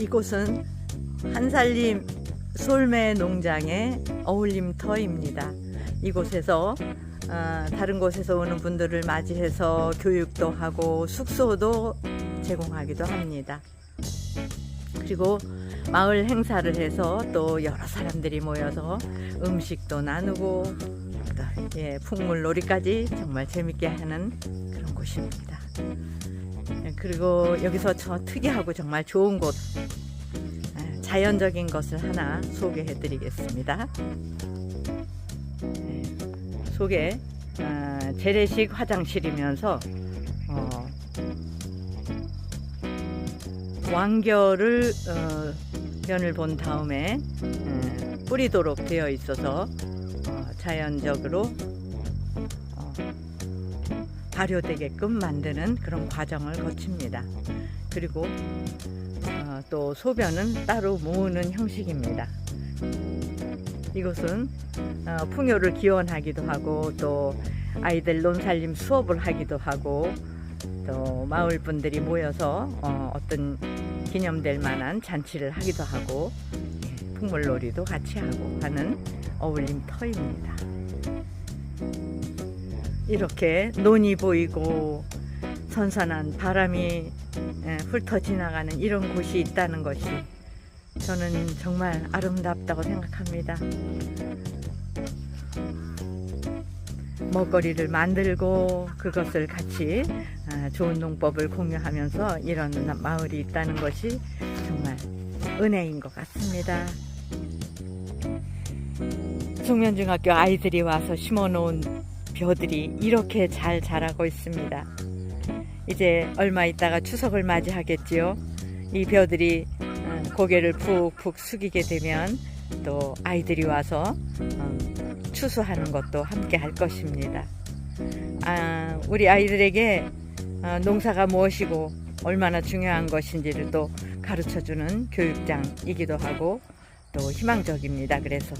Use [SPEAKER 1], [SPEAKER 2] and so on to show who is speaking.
[SPEAKER 1] 이곳은 한살림 솔매 농장의 어울림터입니다. 이곳에서 어, 다른 곳에서 오는 분들을 맞이해서 교육도 하고 숙소도 제공하기도 합니다. 그리고 마을 행사를 해서 또 여러 사람들이 모여서 음식도 나누고 또 예, 풍물놀이까지 정말 재밌게 하는 그런 곳입니다. 예, 그리고 여기서 저 특이하고 정말 좋은 곳 예, 자연적인 것을 하나 소개해 드리겠습니다. 예, 속에 아, 재래식 화장실이면서 어, 완결을 어, 면을 본 다음에 예, 뿌리도록 되어 있어서 어, 자연적으로 어, 발효되게끔 만드는 그런 과정을 거칩니다. 그리고 어, 또 소변은 따로 모으는 형식입니다. 이곳은 어, 풍요를 기원하기도 하고 또 아이들 논살림 수업을 하기도 하고 또 마을 분들이 모여서 어, 어떤 기념될 만한 잔치를 하기도 하고 예, 풍물놀이도 같이 하고 하는 어울림 터입니다. 이렇게 논이 보이고 선선한 바람이 예, 훑어 지나가는 이런 곳이 있다는 것이 저는 정말 아름답다고 생각합니다. 먹거리를 만들고 그것을 같이 아, 좋은 농법을 공유하면서 이런 마을이 있다는 것이 정말 은혜인 것 같습니다. 송면중학교 아이들이 와서 심어놓은 벼들이 이렇게 잘 자라고 있습니다. 이제 얼마 있다가 추석을 맞이하겠지요. 이 벼들이 어, 고개를 푹푹 숙이게 되면 또 아이들이 와서 어, 추수하는 것도 함께 할 것입니다. 아, 우리 아이들에게 어, 농사가 무엇이고 얼마나 중요한 것인지를 또 가르쳐 주는 교육장이기도 하고 또 희망적입니다. 그래서